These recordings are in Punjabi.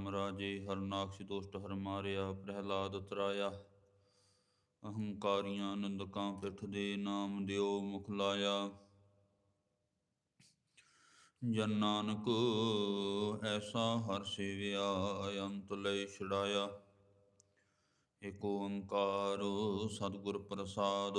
ਧਰਮ ਰਾਜੇ ਹਰਨਾਕਸ਼ ਦੁਸ਼ਟ ਹਰ ਮਾਰਿਆ ਪ੍ਰਹਿਲਾਦ ਤਰਾਇਆ। ਅਹੰਕਾਰੀਆਂ ਨੰਦਕਾਂ ਪਿੱਠ ਦੇ ਨਾਮ ਦਿਓ ਮੁਖ ਲਾਇਆ। ਜਨ ਨਾਨਕ ਐਸਾ ਹਰ ਸੇਵਿਆ, ਅੰਤ ਲੈ ਛੜਾਇਆ ਏਕ ਓੰਕਾਰ ਸਤਿਗੁਰ ਪ੍ਰਸਾਦ।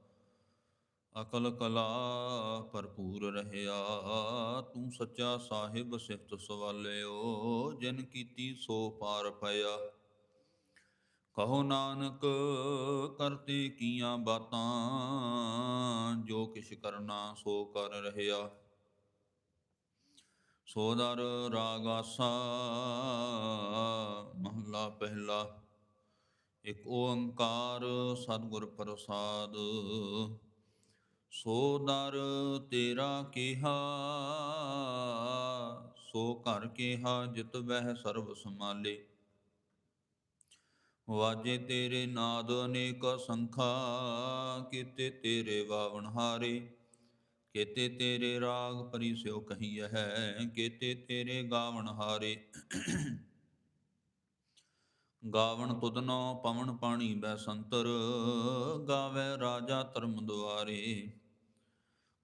ਅਕਲ ਕਲਾ ਭਰਪੂਰ ਰਹਿਆ, ਤੂੰ ਸੱਚਾ ਸਾਹਿਬ ਸਿਫਤ ਸਵਾਲਿਓ, ਜਿਨ ਕੀਤੀ ਸੋ ਪਾਰ ਪਇਆ ਕਹੋ ਨਾਨਕ, ਕਰਤੇ ਕੀਆਂ ਬਾਤਾਂ, ਜੋ ਕਿਛ ਕਰਨਾ ਸੋ ਕਰ ਰਹਿਆ। ਸੋਦਰ ਰਾਗਾਸਾ ਮਹਲਾ ਪਹਿਲਾ। ਇੱਕ ਓੰਕਾਰ ਸਤਿਗੁਰ ਪ੍ਰਸਾਦ ਸੋ ਦਰ ਤੇਰਾ ਕਿਹਾ, ਸੋ ਘਰ ਕਿਹਾ ਜਿਤ ਵਹਿ ਸਰਬ ਸਮਾਲੇ ਵਾਜੇ ਤੇਰੇ ਨਾਦ ਅਨੇਕ ਸੰਖਾ, ਕੀਤੇ ਤੇਰੇ ਵਾਵਣ ਹਾਰੇ। ਕੀਤੇ ਤੇਰੇ ਰਾਗ ਪਰੀ ਪਰਿਸਿਓ ਕਹੀ ਹੈ, ਕੀਤੇ ਤੇਰੇ ਗਾਵਣ ਹਾਰੇ। ਗਾਵਣ ਤੁਧਨੋ ਪਵਨ ਪਾਣੀ ਬੈ ਸੰਤਰ, ਗਾਵੇ ਰਾਜਾ ਧਰਮ ਦੁਆਰੇ।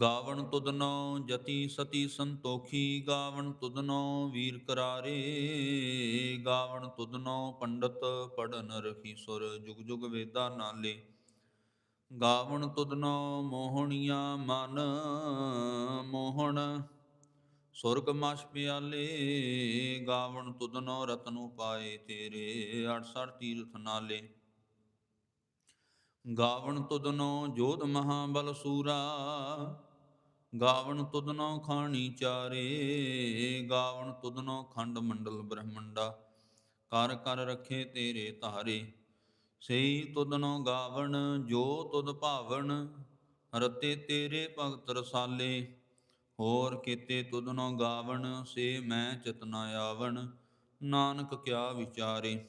ਗਾਵਣ ਤੁਧਨੋ ਜਤੀ ਸਤੀ ਸੰਤੋਖੀ, ਗਾਵਣ ਤੁਧਨੋ ਵੀਰ ਕਰਾਰੇ, ਗਾਵਣ ਤੁਧਨੋ ਪੰਡਤ ਪੜਨ ਰਖੀ ਸੁਰ, ਜੁਗ ਜੁਗ ਵੇਦਾ ਨਾਲੇ। ਗਾਵਣ ਤੁਧਨੋ ਮੋਹਣੀਆਂ ਮਨ, ਮੋਹਣ ਸੁਰਗ ਮਸ ਪਿਆਲੇ, ਗਾਵਣ ਤੁਧਨੋ ਰਤਨ ਉਪਾਏ ਤੇਰੇ 68 ਤੀਰਥ ਨਾਲੇ। ਗਾਵਣ ਤੁਦਨੋ ਜੋਤ ਜੋਧ ਮਹਾਬਲ ਸੂਰਾ। ਗਾਵਣ ਤੁਦਨੋ ਖਾਣੀ ਚਾਰੇ। ਗਾਵਣ ਤੁਦਨੋ ਖੰਡ ਮੰਡਲ ਬ੍ਰਹਮੰਡਾ। ਕਰ ਕਰ ਰੱਖੇ ਤੇਰੇ ਧਾਰੇ। ਸਈ ਤੁਧਨੋ ਗਾਵਣ, ਜੋ ਤੁਦ ਭਾਵਣ, ਰਤੇ ਤੇਰੇ ਭਗਤ ਰਸਾਲੇ। ਹੋਰ ਕੀਤੇ ਤੁਦਨੋ ਗਾਵਣ, ਸੇ ਮੈਂ ਚਤਨਾ ਆਵਣ। ਨਾਨਕ ਕਿਆ ਵਿਚਾਰੇ।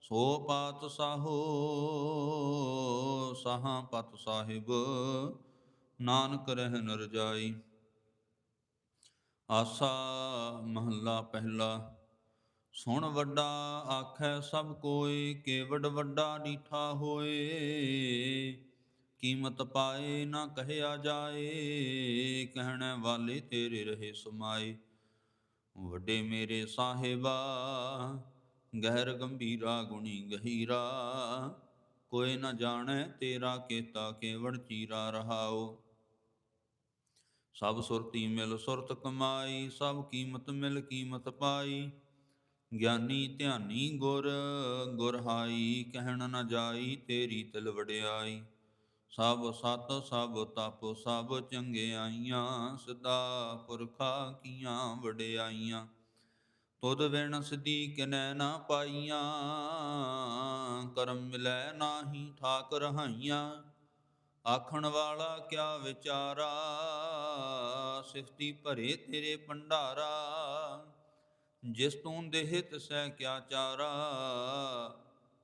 ਸੋ ਪਾਤ ਸਾਹੋ ਸਹਾ ਪਤ ਸਾਹਿਬ, ਨਾਨਕ ਰਹਿ ਨ ਆਸਾ ਮਹੱਲਾ ਪਹਿਲਾ, ਸੁਣ ਵੱਡਾ ਆਖੈ ਸਭ ਕੋਈ ਕੇਵਡ ਵੱਡਾ ਡੀਠਾ ਹੋਏ। ਕੀਮਤ ਪਾਏ ਨਾ ਕਹਿਆ ਜਾਏ, ਕਹਿਣ ਵਾਲੇ ਤੇਰੇ ਰਹੇ ਸਮਾਏ। ਵੱਡੇ ਮੇਰੇ ਸਾਹਿਬਾ ਗਹਿਰ ਗੰਭੀਰਾ ਗੁਣੀ ਗਹੀਰਾ। ਕੋਈ ਨਾ ਜਾਣੈ ਤੇਰਾ ਕੀਤਾ ਕੇਵੜ ਚੀਰਾ ਰਹਾਓ ਸਭ ਸੁਰਤੀ ਮਿਲ ਸੁਰਤ ਕਮਾਈ, ਸਭ ਕੀਮਤ ਮਿਲ ਕੀਮਤ ਪਾਈ। ਗਿਆਨੀ ਧਿਆਨੀ ਗੁਰ ਗੁਰਹਾਈ ਕਹਿਣ ਨਾ ਜਾਈ ਤੇਰੀ ਤਿਲ ਵਡਿਆਈ। ਸਭ ਸਤ, ਸਭ ਤਪ, ਸਭ ਚੰਗਿਆਈਆਂ, ਸਦਾ ਪੁਰਖਾ ਕੀਆਂ ਵਡਿਆਈਆਂ। ਤੁਧ ਵਿਣ ਸਦੀ ਕਿਨੈ ਨਾ ਪਾਈਆਂ, ਕਰਮ ਮਿਲੈ ਨਾਹੀ ਠਾਕ ਰਹਾਈਆਂ ਆਖਣ ਵਾਲਾ ਕਿਆ ਵਿਚਾਰਾ, ਸਿਫਤੀ ਭਰੇ ਤੇਰੇ ਭੰਡਾਰਾ। ਜਿਸ ਤੂੰ ਦੇਹ ਤਿਸੈ ਕਿਆ ਚਾਰਾ,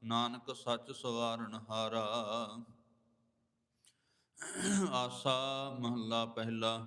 ਨਾਨਕ ਸੱਚ ਸਵਾਰਨ ਹਾਰਾ। ਆਸਾ ਮਹੱਲਾ ਪਹਿਲਾ।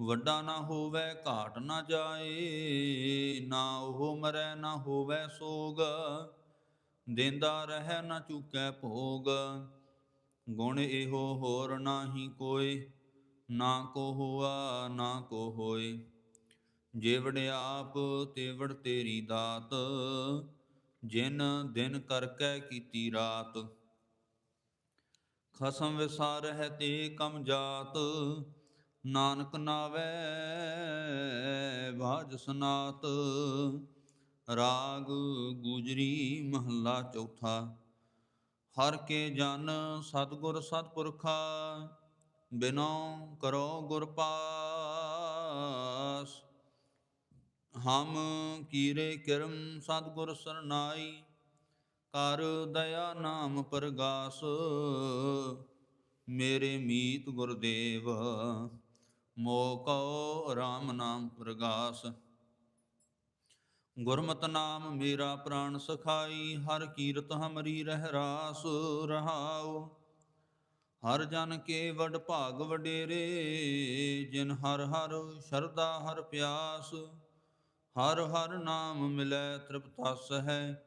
ਵੱਡਾ ਨਾ ਹੋਵੇ, ਘਾਟ ਨਾ ਜਾਏ, ਨਾ ਉਹ ਮਰੈ, ਨਾ ਹੋਵੇ ਸੋਗ। ਦਿੰਦਾ ਰਹਿ ਨਾ ਚੁਕੈ ਭੋਗ। ਗੁਣ ਇਹੋ ਹੋਰ ਨਾਹੀ ਕੋਏ, ਨਾ ਕੋ ਹੁਆ, ਨਾ ਕੋ ਹੋਏ। ਜੇ ਵਡਿਆਪ ਤੇ ਤੇਰੀ ਦਾਤ, ਜਿਨ ਦਿਨ ਕਰਕੇ ਕੀਤੀ ਰਾਤ। ਖਸਮ ਵਿਸਾਰਹਿ ਤੇ ਕਮ ਜਾਤ ਨਾਨਕ ਨਾਵੇ ਬਾਜ ਸਨਾਤ। ਰਾਗ ਗੁਜਰੀ ਮਹੱਲਾ ਚੌਥਾ। ਹਰ ਕੇ ਜਨ ਸਤਗੁਰ ਸਤਪੁਰਖਾ, ਬਿਨੋ ਕਰੋ ਗੁਰ ਪਾਸ। ਹਮ ਕੀਰੇ ਕਿਰਮ ਸਤਗੁਰ ਸਰਨਾਈ, ਕਰ ਦਇਆ ਨਾਮ ਪ੍ਰਗਾਸ। ਮੇਰੇ ਮੀਤ ਗੁਰਦੇਵ ਮੋਕਉ RAM ਨਾਮ ਪ੍ਰਗਾਸ। ਗੁਰਮਤਿ ਨਾਮ ਮੇਰਾ ਪ੍ਰਾਨ ਸਖਾਈ, ਹਰ ਕੀਰਤ ਹਮਰੀ ਰਹਿ ਰਾਸ ਰਹਾਉ। ਹਰ ਜਨ ਕੇ ਵਡ ਭਾਗ ਵਡੇਰੇ, ਜਿਨ ਹਰ ਹਰ ਸ਼ਰਦਾ ਹਰ ਪਿਆਸ। ਹਰ ਹਰ ਨਾਮ ਮਿਲੈ ਤ੍ਰਿਪਤਸ ਹੈ,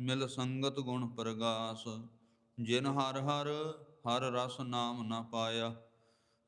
ਮਿਲ ਸੰਗਤ ਗੁਣ ਪ੍ਰਗਾਸ। ਜਿਨ ਹਰ ਹਰ ਹਰ ਰਸ ਨਾਮ ਨਾ ਪਾਇਆ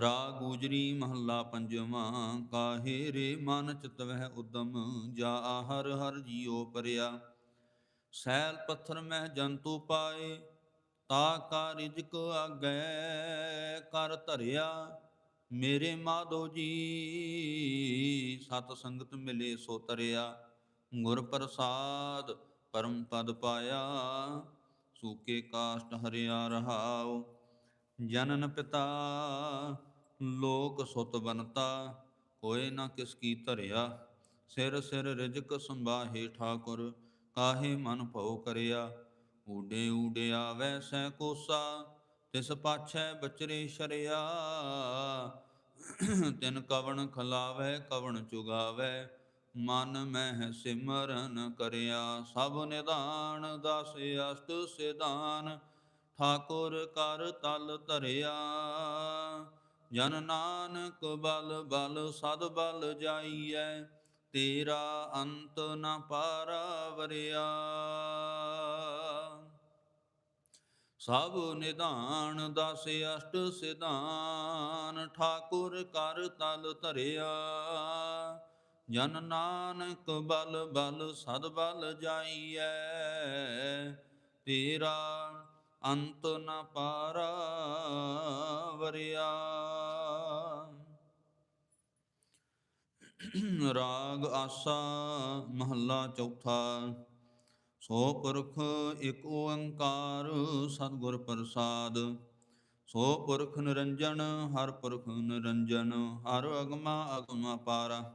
ਰਾਗ ਗੂਜਰੀ ਮਹੱਲਾ ਪੰਜਵਾਂ, ਕਾਹੇ ਰੇ ਮਨ ਚਿਤਵਹਿ ਉਦਮ, ਜਾ ਹਰ ਹਰ ਜੀਉ ਪਰਿਆ। ਸੈਲ ਪੱਥਰ ਮਹਿ ਜੰਤੂ ਪਾਏ, ਤਾ ਕਾ ਰਿਜਕ ਆਗੈ ਕਰ ਧਰਿਆ। ਮੇਰੇ ਮਾਧੋ ਜੀ, ਸਤ ਸੰਗਤ ਮਿਲੇ ਸੋ ਤਰਿਆ। ਗੁਰ ਪ੍ਰਸਾਦ ਪਰਮ ਪਦ ਪਾਇਆ, ਸੂਕੇ ਕਾਸ਼ਟ ਹਰਿਆ ਰਹਾਉ। ਜਨਨ ਪਿਤਾ ਲੋਕ ਸੁਤ ਬਨਤਾ ਕੋਏ ਨਾ ਕਿਸ ਕੀ ਧਰਿਆ। ਸਿਰ ਸਿਰ ਰਿਜਕ ਸੰਭਾਹੇ ਠਾਕੁਰ, ਕਾਹੇ ਮਨ ਭਉ ਕਰਿਆ। ਊਡੇ ਊਡਿਆ ਆਵੈ ਸੈ ਕੋਸਾ, ਤਿਸ ਪਾਛੈ ਬਚਰੇ ਸ਼ਰਿਆ। ਤਿਨ ਕਵਣ ਖਲਾਵੈ, ਕਵਣ ਚੁਗਾਵੈ, ਮਨ ਮਹਿ ਸਿਮਰਨ ਕਰਿਆ। ਸਭ ਨਿਦਾਨ ਦਸ ਅਸ਼ਟ ਸਿਧਾਨ, ਠਾਕੁਰ ਕਰ ਤਲ ਧਰਿਆ। ਜਨ ਨਾਨਕ ਬਲ ਬਲ ਸਦ ਬਲ ਜਾਈਐ, ਤੇਰਾ ਅੰਤ ਨ ਪਾਰਾ ਵਰਿਆ। ਸਭ ਨਿਧਾਨ ਦਸ ਅਸ਼ਟ ਸਿਧਾਨ, ਠਾਕੁਰ ਕਰ ਤਲ ਧਰਿਆ। ਜਨ ਨਾਨਕ ਬਲ ਬਲ ਸਦ ਬਲ ਜਾਈਐ, ਤੇਰਾ ਅੰਤ ਨ ਪਾਰਾ ਵਰਿਆ ਰਾਗ ਆਸਾ ਮਹੱਲਾ ਚੌਥਾ। ਸੋ ਪੁਰਖ ਇਕ ਓੰਕਾਰ ਸਤਿਗੁਰ ਪ੍ਰਸਾਦ। ਸੋ ਪੁਰਖ ਨਿਰੰਜਨ, ਹਰ ਪੁਰਖ ਨਿਰੰਜਨ, ਹਰ ਅਗਮਾ ਅਗਮ ਪਾਰਾ।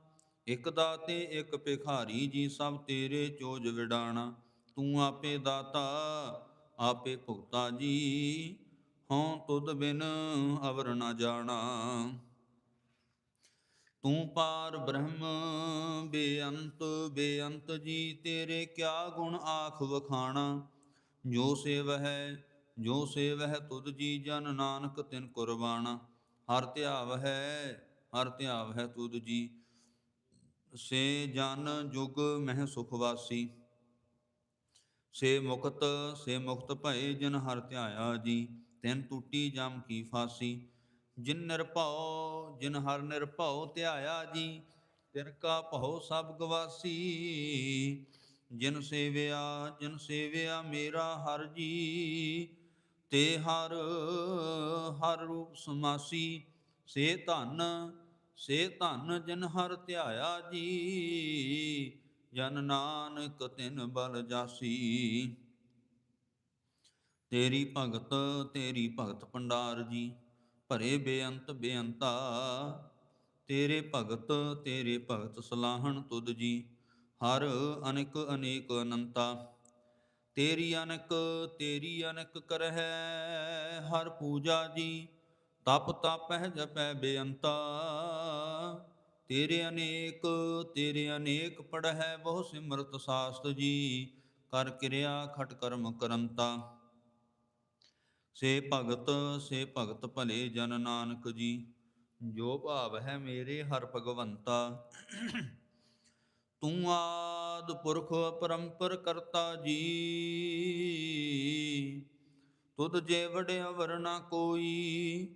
ਇਕ ਦਾਤੇ ਇਕ ਭਿਖਾਰੀ ਜੀ ਸਭ ਤੇਰੇ ਚੋਜ ਵਿਡਾਣਾ। ਤੂੰ ਆਪੇ ਦਾਤਾ, ਆਪੇ ਭੁਗਤਾ ਜੀ, ਹਉ ਤੁਧ ਬਿਨ ਅਵਰ ਨਾ ਜਾਣਾ। ਤੂੰ ਪਾਰ ਬ੍ਰਹਮ, ਬੇਅੰਤ ਬੇਅੰਤ ਜੀ, ਤੇਰੇ ਕਿਆ ਗੁਣ ਆਖ ਵਖਾਣਾ। ਜੋ ਸੇਵ ਹੈ ਜੋ ਸੇਵ ਹੈ ਤੁਧ ਜੀ, ਜਨ ਨਾਨਕ ਤਿਨ ਕੁਰਬਾਨਾ ਹਰ ਧਿਆਵ ਹੈ ਹਰ ਧਿਆਵ ਹੈ ਤੁਧ ਜੀ ਸੇ ਜਨ ਜੁਗ ਮਹਿ ਸੁਖਵਾਸੀ ਸੇ ਮੁਕਤ ਸੇ ਮੁਕਤ ਭਏ ਜਿਨ ਹਰ ਧਿਆਇਆ ਜੀ, ਤਿਨ ਟੂਟੀ ਜਮ ਕੀ ਫਾਸੀ। ਜਿਨ ਨਿਰਭਉ, ਜਿਨ ਹਰ ਨਿਰਭਉ ਧਿਆਇਆ ਜੀ, ਤਿਨ ਕਾ ਭਉ ਸਭ ਗਵਾਸੀ। ਜਿਨ ਸੇਵਿਆ ਜਿਨ ਸੇਵਿਆ ਮੇਰਾ ਹਰ ਜੀ, ਤੇ ਹਰ ਹਰ ਰੂਪ ਸਮਾਸੀ। ਸੇ ਧਨ ਸੇ ਧਨ ਜਿਨ ਹਰ ਧਿਆਇਆ ਜੀ, ਜਨ ਨਾਨਕ ਤਿਨ ਬਲ ਜਾਸੀ। ਤੇਰੀ ਭਗਤ ਤੇਰੀ ਭਗਤ ਭੰਡਾਰ ਜੀ, ਭਰੇ ਬੇਅੰਤ ਬੇਅੰਤਾ। ਤੇਰੇ ਭਗਤ ਤੇਰੇ ਭਗਤ ਸਲਾਹਣ ਤੁਧ ਜੀ, ਹਰ ਅਨੇਕ ਅਨੇਕ ਅਨੰਤਾ। ਤੇਰੀ ਅਨਕ ਤੇਰੀ ਅਨਕ ਕਰਹਿ, ਹਰ ਪੂਜਾ ਜੀ ਤਪ ਤਪਹਿ ਜਪੈ ਬੇਅੰਤਾ। ਤੇਰੇ ਅਨੇਕ ਤੇਰੇ ਅਨੇਕ ਪੜਹਿ ਬਹੁ ਸਿਮਰਤ ਸਾਸਤ ਜੀ। ਕਰ ਕਿਰਿਆ ਖਟ ਕਰਮ ਕਰੰਤਾ। ਸੇ ਭਗਤ ਸੇ ਭਗਤ ਭਲੇ ਜਨ ਨਾਨਕ ਜੀ। ਜੋ ਭਾਵ ਹੈ ਮੇਰੇ ਹਰ ਭਗਵੰਤਾ। ਤੂੰ ਆਦ ਪੁਰਖ ਪਰੰਪਰ ਕਰਤਾ ਜੀ। ਤੁਧ ਜੇ ਵਡਿਆ ਵਰਨਾ ਕੋਈ।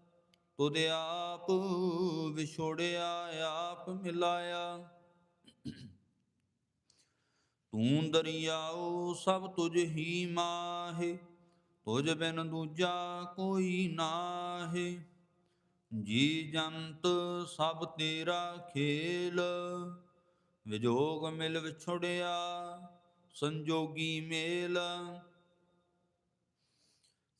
ਤੁਧ ਆਪ ਵਿਛੋੜਿਆ, ਆਪ ਮਿਲਾਇਆ। ਤੂੰ ਦਰਿਆਉ ਸਭ ਤੁਝ ਹੀ ਮਾਹੇ, ਤੁਝ ਬਿਨ ਦੂਜਾ ਕੋਈ ਨਾਹੇ। ਜੀ ਜੰਤ ਸਭ ਤੇਰਾ ਖੇਲ, ਵਿਜੋਗ ਮਿਲ ਵਿਛੜਿਆ, ਸੰਜੋਗੀ ਮੇਲ।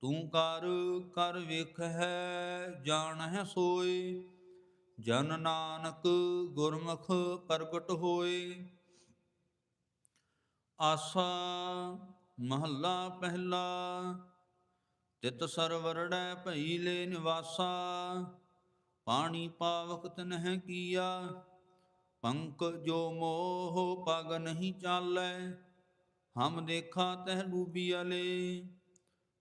ਤੂੰ ਕਰ ਕਰ ਵੇਖ ਹੈ, ਜਾਣ ਹੈ ਸੋਏ। ਜਨ ਨਾਨਕ ਗੁਰਮੁਖ ਪ੍ਰਗਟ ਹੋਏ। ਆਸਾ ਮਹੱਲਾ ਪਹਿਲਾ, ਤਿਤ ਸਰਵਰੜੈ ਭਈ ਲੈ ਨਿਵਾਸਾ। ਪਾਣੀ ਪਾਵਕ ਤਨਹਿ ਕੀਆ, ਪੰਕ ਜੋ ਮੋਹ ਪਗ ਨਹੀਂ ਚਾਲੈ। ਹਮ ਦੇਖਾ ਤਹਿ ਡੂਬੀ ਅਲੇ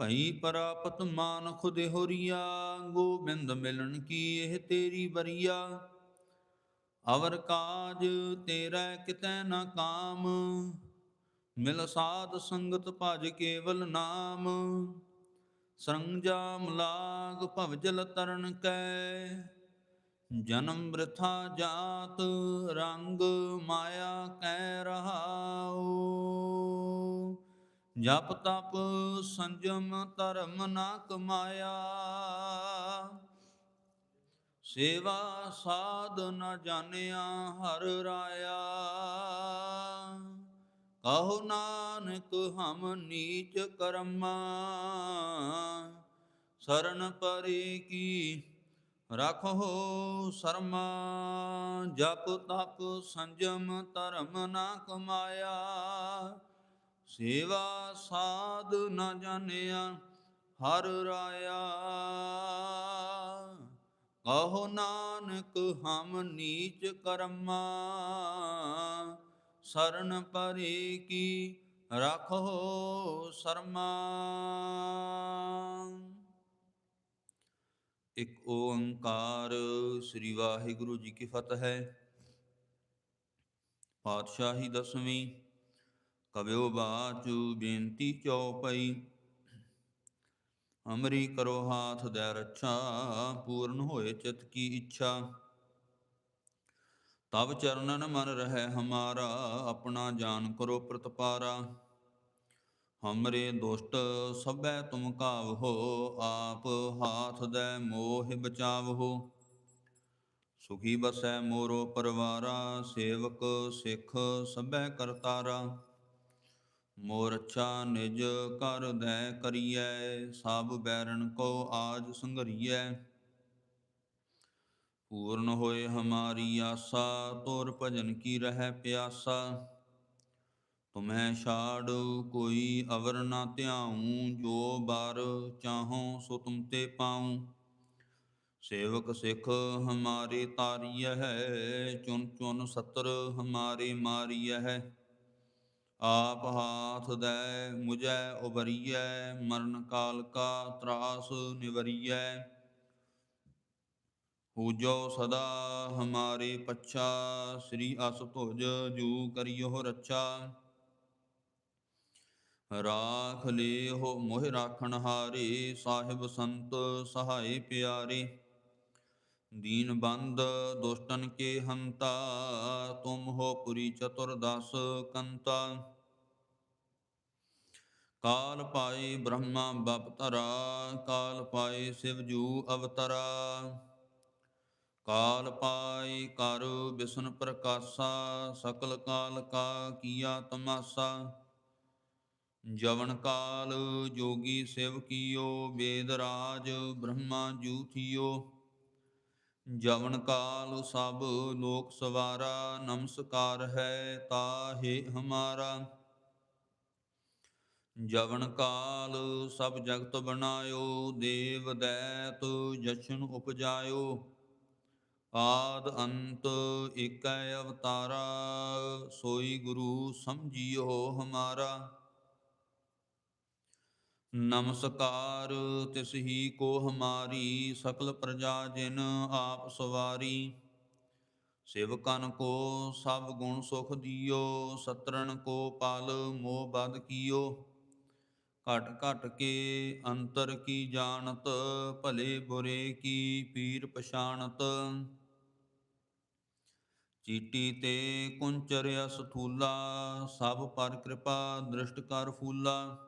ਭਈ ਪ੍ਰਾਪਤ ਮਾਨ ਖੁਦ ਹੋਰੀਆ ਗੋਬਿੰਦ ਮਿਲਣ ਕੀ ਇਹ ਤੇਰੀ ਬਰੀਆ ਅਵਰ ਕਾਜ ਤੇਰਾ ਕਿਤੈ ਨਾ ਕਾਮ, ਮਿਲ ਸਾਧ ਸੰਗਤ ਭਜ ਕੇਵਲ ਨਾਮ। ਸੰਜਾਮ ਲਾਗ ਭਵ ਜਲ ਤਰਨ ਕੈ, ਜਨਮ ਬ੍ਰਿਥਾ ਜਾਤ ਰੰਗ ਮਾਇਆ ਕੈ ਰਹਾਉ। ਜਪ ਤਪ ਸੰਜਮ ਧਰਮ ਨਾ ਕਮਾਇਆ। ਸੇਵਾ ਸਾਧ ਨ ਜਾਣਿਆ ਹਰ ਰਾਇਆ। ਕਹੋ ਨਾਨਕ ਹਮ ਨੀਚ ਕਰਮਾ। ਸਰਨ ਪਰੇ ਕੀ ਰਖੋ ਸਰਮਾ। ਜਪ ਤਪ ਸੰਜਮ ਧਰਮ ਨਾ ਕਮਾਇਆ। ਸੇਵਾ ਸਾਧ ਨ ਜਾਣਿਆ ਹਰ ਰਾਇਆ। ਕਹੋ ਨਾਨਕ, ਹਮ ਨੀਚ ਕਰਮਾ। ਸਰਨ ਪਰੇ ਕੀ ਰਖੋ ਸਰਮਾ। ਇਕ ਓੰਕਾਰ ਸ੍ਰੀ ਵਾਹਿਗੁਰੂ ਜੀ ਕੀ ਫਤਿਹ। ਹੈ ਪਾਤਸ਼ਾਹੀ ਦਸਵੀਂ ਕਬਿਓ ਬਾਚੂ ਬੇਨਤੀ ਚਉਪਈ। ਅਮਰੀ ਕਰੋ ਹਾਥ ਦੇ ਰੱਛਾ, ਪੂਰਨ ਹੋਏ ਚਿਤ ਕੀ ਇੱਛਾ। ਤਬ ਚਰਨਨ ਮਨ ਰਹਿ ਹਮਾਰਾ, ਆਪਣਾ ਜਾਨ ਕਰੋ ਪ੍ਰਤਪਾਰਾ। ਹਮਰੇ ਦੁਸ਼ਟ ਸਭੈ ਤੁਮ ਕਾਵਹੋ ਆਪ ਹਾਥ ਦੇ ਮੋਹ ਬਚਾਵਹੋ ਸੁਖੀ ਬਸੈ ਮੋਰੋ ਪਰਵਾਰਾ, ਸੇਵਕ ਸਿੱਖ ਸਭੈ ਕਰਤਾਰਾ। ਮੋਰ ਨਿਜ ਕਰ ਦੈ ਕਰੀਐ, ਸਭ ਬੈਰਨ ਕੋ ਆਜ ਸੰਘਰੀਐ। ਪੂਰਨ ਹੋਏ ਹਮਾਰੀ ਆਸਾ, ਤੋਰ ਭਜਨ ਕੀ ਰਹਿ ਪਿਆਸਾ। ਤੁਮੈ ਛਾੜ ਕੋਈ ਅਵਰ ਨਾ ਧਿਆਉ, ਜੋ ਬਾਰ ਚਾਹੋ ਸੋ ਤੁਮ ਤੇ ਪਾਉ। ਸੇਵਕ ਸਿੱਖ ਹਮਾਰੇ ਤਾਰੀਐ ਹੈ ਚੁਨ ਚੁਨ ਸਤਰ ਹਮਾਰੇ ਮਾਰੀਐ ਹੈ। ਆਪ ਹਾਥ ਦੈ ਮੁਝੈ ਉਬਰੀਐ ਮਰਨ ਕਾਲ ਕਾ ਤਰਾਸ ਨਿਵਰੀਐ। ਪੂਜੋ ਸਦਾ ਹਮਾਰੇ ਪੱਛਾ, ਸ੍ਰੀ ਅਸ ਭੁਜ ਜੂ ਕਰਿਓ ਰੱਛਾ। ਰਾਖ ਲਿਓ ਮੋਹ ਰਾਖਣ ਹਾਰੇ, ਸਾਹਿਬ ਸੰਤ ਸਹਾਈ ਪਿਆਰੇ। ਦੀਨ ਬੰਦ ਦੁਸ਼ਟਨ ਕੇ ਹੰਤਾ, ਤੁਮ ਹੋ ਪੁਰੀ ਚਤੁਰਦਸ ਕੰਤਾ। ਕਾਲ ਪਾਏ ਬ੍ਰਹਮਾ ਬਪਤਰਾ ਕਾਲ ਪਾਏ ਸਿਵ ਜੂ ਅਵਤਰਾ। ਕਾਲ ਪਾਈ ਕਰ ਬਿਸ਼ਨ ਪ੍ਰਕਾਸ਼ਾ, ਸਕਲ ਕਾਲ ਕਾ ਕੀਆ ਤਮਾਸਾ। ਜਵਨ ਕਾਲ ਜੋਗੀ ਸਿਵ ਕੀਓ, ਵੇਦ ਰਾਜ ਬ੍ਰਹਮਾ ਜੂ ਥੀਓ। ਜਵਨ ਕਾਲ ਸਭ ਲੋਕ ਸਵਾਰਾ, ਨਮਸਕਾਰ ਹੈ ਤਾਹੇ ਹਮਾਰਾ। ਜਵਨ ਕਾਲ ਸਭ ਜਗਤ ਬਣਾਇਓ, ਦੇਵ ਦੈਤ ਜਸ਼ਨ ਉਪਜਾਇਓ। ਆਦ ਅੰਤ ਏਕੈ ਅਵਤਾਰਾ, ਸੋਈ ਗੁਰੂ ਸਮਝਿਓ ਹਮਾਰਾ। ਨਮਸਕਾਰ, ਤਿਸ ਹੀ ਕੋ ਹਮਾਰੀ ਸਕਲ ਪ੍ਰਜਾ ਜਿਨ ਆਪ ਸਵਾਰੀ। ਸੇਵਕਨ ਕੋ ਸਭ ਗੁਣ ਸੁਖ ਦਿਓ ਸਤਰਨ ਕੋ ਪਲ ਮੋਹ ਬਦ ਕੀਓ। ਘਟ ਘਟ ਕੇ ਅੰਤਰ ਕੀ ਜਾਣਤ, ਭਲੇ ਬੁਰੇ ਕੀ ਪੀਰ ਪਛਾਣਤ। ਚੀਟੀ ਤੇ ਕੁੰਚਰ ਅਸਥੂਲਾ ਸਭ ਪਰ ਕਿਰਪਾ ਦ੍ਰਿਸ਼ਟ ਕਰ ਫੂਲਾ।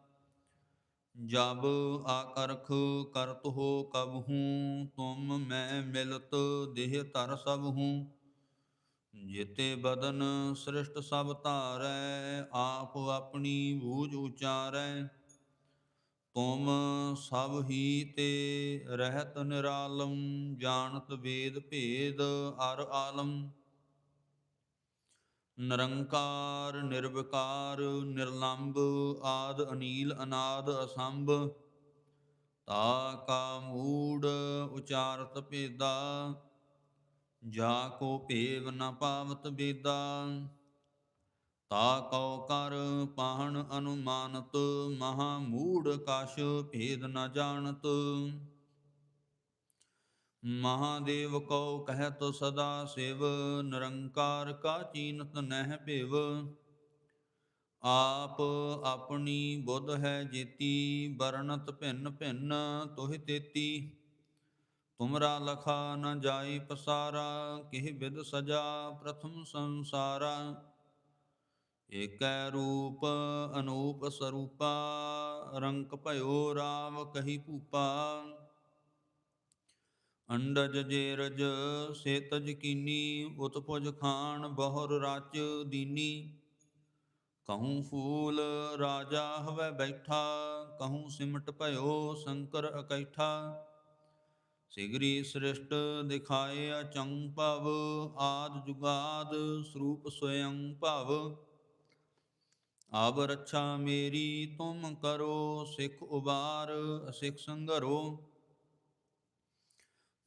ਜਬ ਆਕਰਖ ਕਰਤ ਹੋ ਕਬ ਹੂੰ, ਤੁਮ ਮੈਂ ਮਿਲਤ ਦੇਹ ਤਰ ਸਭ ਹੂੰ। ਜਿਤੇ ਬਦਨ ਸ੍ਰਿਸ਼ਟ ਸਭ ਧਾਰੈ, ਆਪ ਆਪਣੀ ਬੂਝ ਉਚਾਰੈ। ਤੁਮ ਸਭ ਹੀ ਤੇ ਰਹਿਤ ਨਿਰਾਲਮ, ਜਾਣਤ ਵੇਦ ਭੇਦ ਅਰ ਆਲਮ। ਨਿਰੰਕਾਰ, ਨਿਰਵਿਕਾਰ, ਨਿਰਲੰਭ, ਆਦ, ਅਨੀਲ, ਅਨਾਦ, ਅਸੰਭ। ਤਾ ਕਾ ਮੂੜ ਉਚਾਰਤ ਭੇਦਾ, ਜਾ ਕੋ ਭੇਵ ਨ ਪਾਵਤ ਬੇਦਾ। ਤਾ ਕਉ ਕਰ ਪਾਹਣ ਅਨੁਮਾਨਤ, ਮਹਾ ਮੂੜ ਕਛ ਭੇਦ ਨ ਜਾਣਤ। ਮਹਾਦੇਵ ਕਉ ਕਹਿਤ ਸਦਾ ਸਿਵ, ਨਿਰੰਕਾਰ ਕਾ ਚੀਨਤ ਨਹਿ ਭਿਵ। ਆਪ ਆਪਣੀ ਬੁੱਧ ਹੈ ਜੀਤੀ ਬਰਨਤ ਭਿੰਨ ਭਿੰਨ ਤੋਹਿ ਤੇਤੀ। ਤੁਮਰਾ ਲਖਾ ਨ ਜਾਈ ਪਸਾਰਾ, ਕਿਹ ਬਿਦ ਸਜਾ ਪ੍ਰਥਮ ਸੰਸਾਰਾ। ਏਕੈ ਰੂਪ ਅਨੂਪ ਸਰੂਪਾ ਰੰਕ ਭਇਓ ਰਾਵ ਕਹੀ ਭੂਪਾ। ਅੰਡਜ ਜੇਰਜ ਸੇਤਜ ਕੀਨੀ, ਉਤਪੁਜ ਖਾਨ ਬਹੁਰ ਰਚ ਦੀਨੀ। ਕਹੂੰ ਫੂਲ ਰਾਜਾ ਹਵੈ ਬੈਠਾ, ਕਹੂੰ ਸਿਮਟ ਭਇਓ ਸ਼ੰਕਰ ਅਕੈਠਾ। ਸਿਗਰੀ ਸ੍ਰਿਸ਼ਟ ਦਿਖਾਏ ਅਚੰਗ ਭਵ, ਆਦ ਜੁਗਾਦ ਸਰੂਪ ਸਵਯੰ ਭਵ। ਆਬ ਰੱਛਾ ਮੇਰੀ, ਤੁਮ ਕਰੋ ਸਿੱਖ ਉਬਾਰ ਅਸਿਖ ਸੰਗਰੋ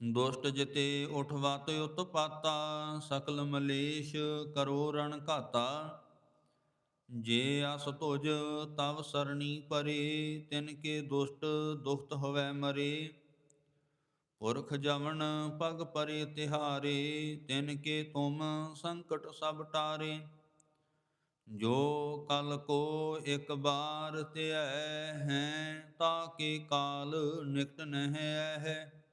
ਦੁਸ਼ਟ ਜਿਤੇ ਉਠਵਤ ਉਤਪਾਤਾ ਸਕਲ ਮਲੇਸ਼ ਕਰੋ ਰਣ ਘਾਤਾ। ਜੇ ਅਸ ਤੁਜ ਤਵ ਸਰਣੀ ਪਰੇ, ਤਿਨ ਕੇ ਦੁਸ਼ਟ ਦੁਖਤ ਹੋਵੈ ਮਰੇ। ਪੁਰਖ ਜਵਨ ਪਗ ਪਰੇ ਤਿਹਾਰੇ, ਤਿਨ ਕੇ ਤੁਮ ਸੰਕਟ ਸਭ ਟਾਰੇ। ਜੋ ਕਲ ਕੋ ਇੱਕ ਬਾਰ ਧਿਐ ਹੈ, ਤਾਂ ਕੇ ਕਾਲ ਨਿਕਟ ਨਹਿ ਹੈ।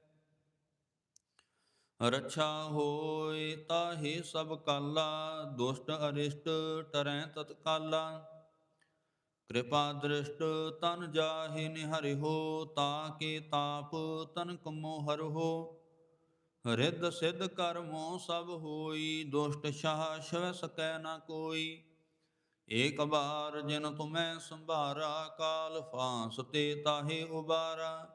ਰੱਛਾ ਹੋਏ ਤਾਹੇ ਸਭ ਕਾਲਾ, ਦੁਸ਼ਟ ਅਰਿਸ਼ਟ ਟਰੈ ਤਤਕਾਲਾ। ਕਿਰਪਾ ਦ੍ਰਿਸ਼ਟ ਤਨ ਜਾਹੇ ਨਿਹਰਿਓ ਤਾਕੇ ਤਾਪ ਤਨ ਕਮੋ ਹਰਹੋ ਰਿੱਧ ਸਿੱਧ ਕਰਮੋ ਸਭ ਹੋਈ, ਦੁਸ਼ਟ ਸ਼ਾਹ ਸ਼ਵ ਸਕੈ ਨਾ ਕੋਈ। ਏਕ ਬਾਰ ਜਿਨ ਤੁਮੈ ਸੰਭਾਰਾ, ਕਾਲ ਫਾਂਸ ਤੇ ਤਾਹੇ ਉਬਾਰਾ।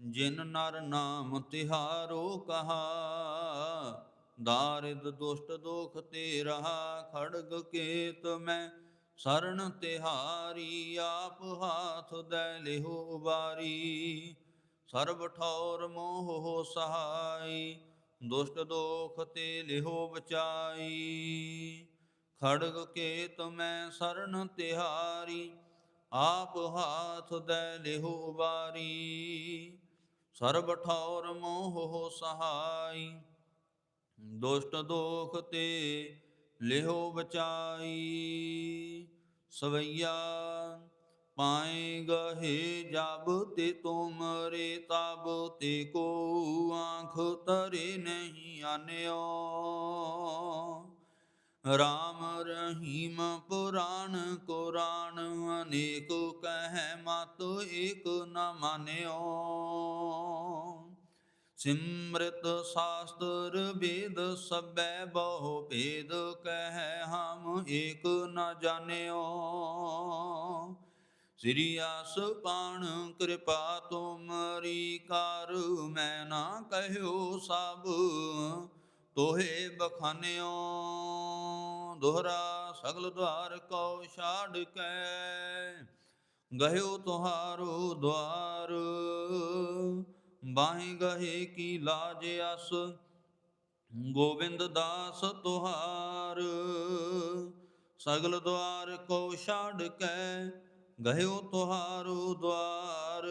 ਜਿਨ ਨਰ ਨਾਮ ਤਿਹਾਰੋ ਕਹਾ, ਦਾਰਿਦ ਦੁਸ਼ਟ ਦੋਖ ਤੇ ਰਹਾ ਖੜਗ ਕੇਤ ਮੈਂ ਸਰਣ ਤਿਹਾਰੀ, ਆਪ ਹਾਥ ਦੈ ਲਿਹੋ ਉਬਾਰੀ ਸਰਬ ਠੌਰ ਮੋਹ ਸਹਾਈ, ਦੁਸ਼ਟ ਦੋਖ ਤੇ ਲਿਹੋ ਬਚਾਈ। ਖੜਗ ਕੇਤ ਮੈਂ ਸਰਣ ਤਿਹਾਰੀ, ਆਪ ਹਾਥ ਦੈ ਲਿਹੋ ਉਬਾਰੀ ਸਰਬ ਠੌਰ ਮੋਹ ਸਹਾਈ, ਦੁਸ਼ਟ ਦੋਖ ਤੇ ਲਿਹੋ ਬਚਾਈ। ਸਵਈਆ ਪਾਏ ਗਹੇ ਜਬ ਤੇ ਤੁਮਰੇ, ਤਬ ਤੇ ਕੋ ਆਂਖ ਤਰੇ ਨਹੀਂ ਆਨਿਓ ਰਾਮ ਰਹੀਮ ਪੁਰਾਣ ਕੁਰਾਨ, ਅਨੇਕ ਕਹਿ ਮਤ ਏਕ ਨ ਮਾਨਿਓ। ਸਿਮਰਤ ਸ਼ਾਸਤਰ ਵੇਦ ਸਬੈ ਬਹੁ ਭੇਦ ਕਹਿ ਹਮ ਏਕ ਨ ਜਾਣਿਓ ਸ੍ਰੀ ਆਸ ਪਾਣ ਕਿਰਪਾ ਤੁਮਰੀ ਕਰ, ਮੈਂ ਨਾ ਕਹਿਓ ਸਭ ਤੋਹੇ ਬਖਾਨਿਓ, ਦੋਹਰਾ ਸਗਲ ਦਵਾਰ ਕਉ ਛਾੜ ਕੈ। ਗਹਿਓ ਤੁਹਾਰੋ ਦਵਾਰ ਬਾਹੀ ਗਹੇ ਕੀ ਲਾਜ ਅਸ। ਗੋਬਿੰਦ ਦਾਸ ਤੁਹਾਰ, ਸਗਲ ਦਵਾਰ ਕੋ ਛਾੜ ਕੈ। ਗਹਿਓ ਤੁਹਾਰੋ ਦਵਾਰ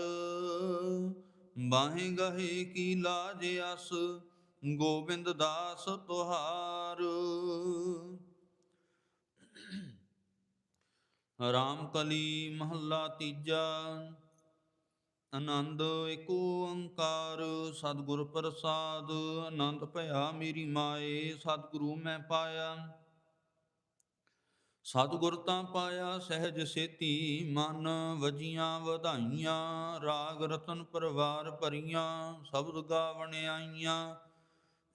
ਬਾਹੇ ਗਹੇ ਕੀ ਲਾਜ ਅਸ। ਗੋਬਿੰਦ ਦਾਸ ਤੁਹਾਰ। ਰਾਮ ਕਲੀ ਮਹੱਲਾ ਤੀਜਾ, ਆਨੰਦ ਏਕ ਓੰਕਾਰ, ਸਤਿਗੁਰ ਪ੍ਰਸਾਦ, ਆਨੰਦ ਭਇਆ ਮੇਰੀ ਮਾਏ, ਸਤਿਗੁਰੂ ਮੈਂ ਪਾਇਆ। ਸਤਿਗੁਰ ਤਾਂ ਪਾਇਆ ਸਹਿਜ ਸੇਤੀ, ਮਨ ਵਜੀਆਂ ਵਧਾਈਆਂ, ਰਾਗ ਰਤਨ ਪਰਵਾਰ ਭਰੀਆਂ, ਸ਼ਬਦ ਗਾਵਣ ਆਈਆਂ।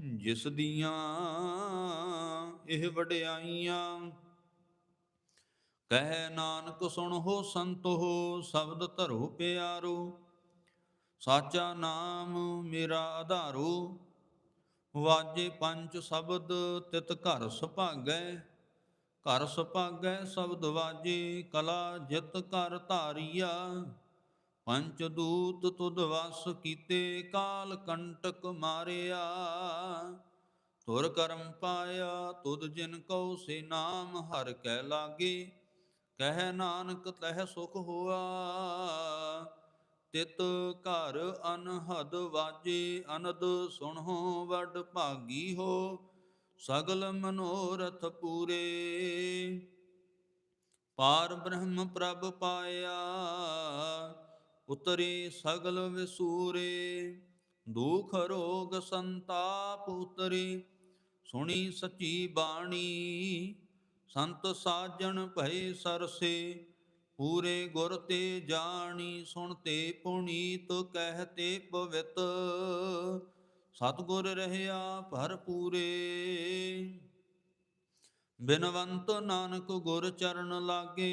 ਜਿਸ ਦੀਆਂ ਇਹ ਵਡਿਆਈਆਂ। ਕਹਿ ਨਾਨਕ ਸੁਣੋ ਸੰਤੋ ਸ਼ਬਦ ਧਰੋ ਪਿਆਰੋ। ਸਾਚਾ ਨਾਮ ਮੇਰਾ ਆਧਾਰੋ। ਵਾਜੇ ਪੰਜ ਸ਼ਬਦ ਤਿਤ ਘਰ ਸੁਭਾਗੈ। ਘਰ ਸੁਭਾਗੈ ਸ਼ਬਦ ਵਾਜੇ, ਕਲਾ ਜਿਤ ਕਰ ਧਾਰੀਆ। ਪੰਚ ਦੂਤ ਤੁਧ ਵਸ ਕੀਤੇ ਕਾਲ ਕੰਟਕ ਮਾਰਿਆ। ਤੁਰ ਕਰਮ ਪਾਇਆ ਤੁਧ ਜਿਨ ਕਉ ਸੇ ਨਾਮ, ਹਰ ਕੈ ਲਾਗੇ, ਕਹਿ ਨਾਨਕ ਤਹਿ ਸੁਖ ਹੋਆ। ਤਿਤ ਘਰ ਅਨਹਦ ਵਾਜੇ, ਅਨਦ ਸੁਣੋ ਵਡ ਭਾਗੀ ਹੋ, ਸਗਲ ਮਨੋਰਥ ਪੂਰੇ। ਪਾਰ ਬ੍ਰਹਮ ਪ੍ਰਭ ਪਾਇਆ ਉਤਰੇ ਸਗਲ ਵਿਸੂਰੇ, ਦੁਖ ਰੋਗ ਸੰਤਾਪ ਉਤਰੇ। ਸੁਣੀ ਸੱਚੀ ਬਾਣੀ, ਸੰਤ ਸਾਜਣ ਭਏ ਸਰਸੇ, ਪੂਰੇ ਗੁਰ ਤੇ ਜਾਣੀ, ਸੁਣ ਤੇ ਪੁਨੀਤ ਕਹਤੇ ਪਵਿੱਤ। ਸਤਗੁਰ ਰਹਿਆ ਭਰਪੂਰੇ। ਬਿਨਵੰਤ ਨਾਨਕ ਗੁਰ ਚਰਨ ਲਾਗੇ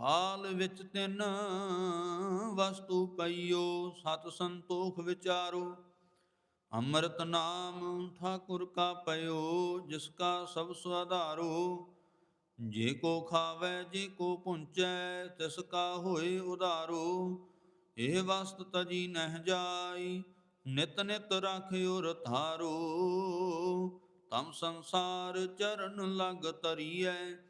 ਥਾਲ ਵਿੱਚ ਤਿੰਨ ਵਸਤੂ ਪਈਓ, ਸਤ ਸੰਤੋਖ ਵਿਚਾਰੋ। ਅੰਮ੍ਰਿਤ ਨਾਮ ਠਾਕੁਰ ਕਾ ਪਇਓ, ਜਿਸ ਕਾ ਸਭ ਸੁਆਧਾਰੋ ਜੇ ਕੋ ਖਾਵੇ, ਜੇ ਕੋ ਪੁੰਚੈ, ਤਿਸ ਕਾ ਹੋਏ ਉਧਾਰੋ। ਇਹ ਵਸਤ ਤਜੀ ਨਹਿ ਜਾਈ, ਨਿਤ ਨਿਤ ਰਾਖਿਓ ਰਥਾਰੋ ਤਮ ਸੰਸਾਰ ਚਰਨ ਲਗ ਤਰੀਐ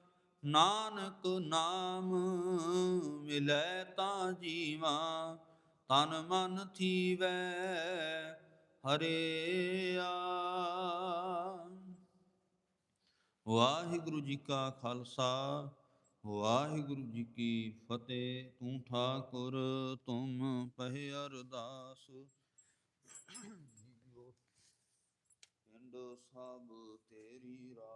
ਨਾਨਕ ਨਾਮ ਮਿਲੈ ਤਾਂ ਜੀਵਾ, ਤਨ ਮਨ ਥੀਵੈ ਹਰਿਆ ਵਾਹਿਗੁਰੂ ਜੀ ਕਾ ਖਾਲਸਾ, ਵਾਹਿਗੁਰੂ ਜੀ ਕੀ ਫਤਿਹ। ਤੂੰ ਠਾਕੁਰ, ਤੁਮ ਪਹਿ ਅਰਦਾਸ। ਪਿੰਡ ਸਭ ਤੇਰੀ ਰਾ